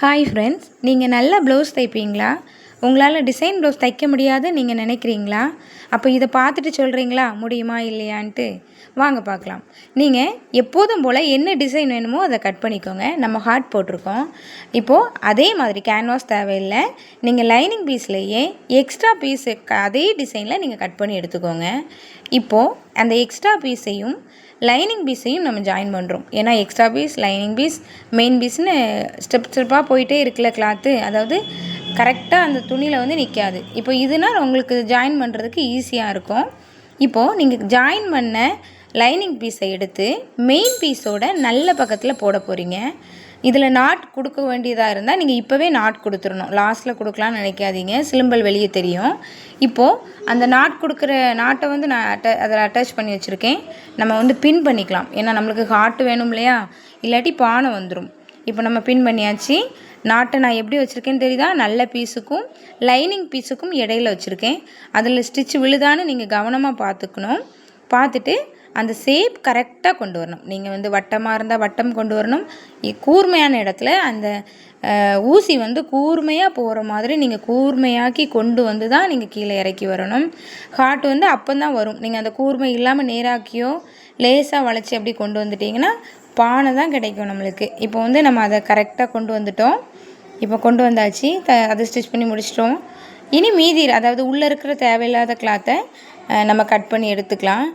Hi friends நீங்கள் நல்ல blouse தைப்பீங்களா? உங்களால் டிசைன் ப்ளவுஸ் தைக்க முடியாது நீங்கள் நினைக்கிறீங்களா? அப்போ இதை பார்த்துட்டு சொல்கிறீங்களா முடியுமா இல்லையான்ட்டு? வாங்க பார்க்கலாம். நீங்கள் எப்போதும் போல் என்ன டிசைன் வேணுமோ அதை கட் பண்ணிக்கோங்க. நம்ம ஹார்ட் போட்டிருக்கோம். இப்போது அதே மாதிரி கேன்வாஸ் தேவையில்லை. நீங்கள் லைனிங் பீஸ்லேயே எக்ஸ்ட்ரா பீஸு அதே டிசைனில் நீங்கள் கட் பண்ணி எடுத்துக்கோங்க. இப்போது அந்த எக்ஸ்ட்ரா பீஸையும் லைனிங் பீஸையும் நம்ம ஜாயின் பண்ணுறோம் ஏன்னா extra piece lining piece main பீஸ்னு step ஸ்டெப்பாக போயிட்டே இருக்குல்ல கிளாத்து அதாவது கரெக்டாக அந்த துணியில் வந்து நிற்காது இப்போ இதுனால் உங்களுக்கு ஜாயின் பண்ணுறதுக்கு ஈஸியாக இருக்கும். இப்போது நீங்கள் ஜாயின் பண்ண லைனிங் பீஸை எடுத்து மெயின் பீஸோட நல்ல பக்கத்தில் போட போகிறீங்க இதில் நாட் கொடுக்க வேண்டியதாக இருந்தால் நீங்கள் இப்போவே நாட் கொடுத்துடணும். லாஸ்ட்டில் கொடுக்கலான்னு நினைக்காதீங்க. சிலம்பல் வெளியே தெரியும். இப்போது அந்த நாட் கொடுக்குற நாட்டை வந்து நான் அட்ட அதில் அட்டாச் பண்ணி வச்சுருக்கேன். நம்ம வந்து பின் பண்ணிக்கலாம். ஏன்னா நம்மளுக்கு ஹார்ட் வேணும் இல்லையா? இல்லாட்டி பானை வந்துடும் இப்போ நம்ம பின் பண்ணியாச்சு. நாட்டை நான் எப்படி வச்சுருக்கேன்னு தெரியுதா? நல்ல பீஸுக்கும் லைனிங் பீஸுக்கும் இடையில வச்சுருக்கேன். அதில் ஸ்டிச் விழுதான்னு நீங்கள் கவனமாக பார்த்துக்கணும். பார்த்துட்டு அந்த ஷேப் கரெக்டாக கொண்டு வரணும். நீங்கள் வந்து வட்டமாக இருந்தால் வட்டம் கொண்டு வரணும். கூர்மையான இடத்துல அந்த ஊசி வந்து கூர்மையாக போகிற மாதிரி நீங்கள் கூர்மையாக்கி கொண்டு வந்து தான் நீங்கள் கீழே இறக்கி வரணும். ஹார்ட் வந்து அப்போ தான் வரும். நீங்கள் அந்த கூர்மை இல்லாமல் நேராக்கியோ லேசாக வளைச்சி அப்படி கொண்டு வந்துட்டிங்கன்னா பானை தான் கிடைக்கும் நம்மளுக்கு. இப்போ வந்து நம்ம அதை கரெக்டாக கொண்டு வந்துட்டோம். இப்போ கொண்டு வந்தாச்சு. த அதை ஸ்டிச் பண்ணி முடிச்சிட்டோம். இனி மீதி அதாவது உள்ளே இருக்கிற தேவையில்லாத கிளாத்தை நம்ம கட் பண்ணி எடுத்துக்கலாம்.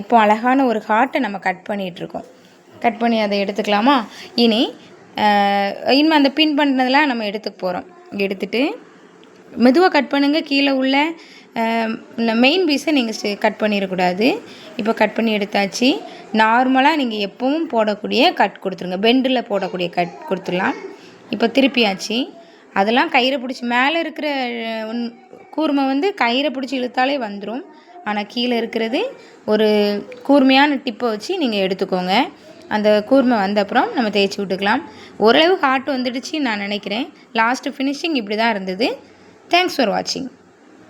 இப்போ அழகான ஒரு ஹார்ட்டை நம்ம கட் பண்ணிகிட்ருக்கோம் கட் பண்ணி அதை எடுத்துக்கலாமா? இனி இனிமேல் அந்த பின் பண்ணதெல்லாம் நம்ம எடுத்துக்க போகிறோம் எடுத்துகிட்டு மெதுவாக கட் பண்ணுங்கள் கீழே உள்ள மெயின் பீஸை நீங்கள் கட் பண்ணிடக்கூடாது. இப்போ கட் பண்ணி எடுத்தாச்சு. நார்மலாக நீங்கள் எப்பவும் போடக்கூடிய கட் கொடுத்துருங்க. பெண்டில் போடக்கூடிய கட் கொடுத்துடலாம். இப்போ திருப்பியாச்சு. அதெல்லாம் கயிறை பிடிச்சி மேலே இருக்கிற கூர்மை வந்து கயிறை பிடிச்சி இழுத்தாலே வந்துடும் ஆனால் கீழே இருக்கிறது ஒரு கூர்மையான டிப்பை வச்சு நீங்கள் எடுத்துக்கோங்க. அந்த கூர்மை வந்த அப்புறம் நம்ம தேய்ச்சி விட்டுக்கலாம். ஓரளவு ஹார்ட் வந்துடுச்சு நான் நினைக்கிறேன். லாஸ்ட்டு ஃபினிஷிங் இப்படி தான் இருந்தது. தேங்க்ஸ் ஃபார் வாட்சிங்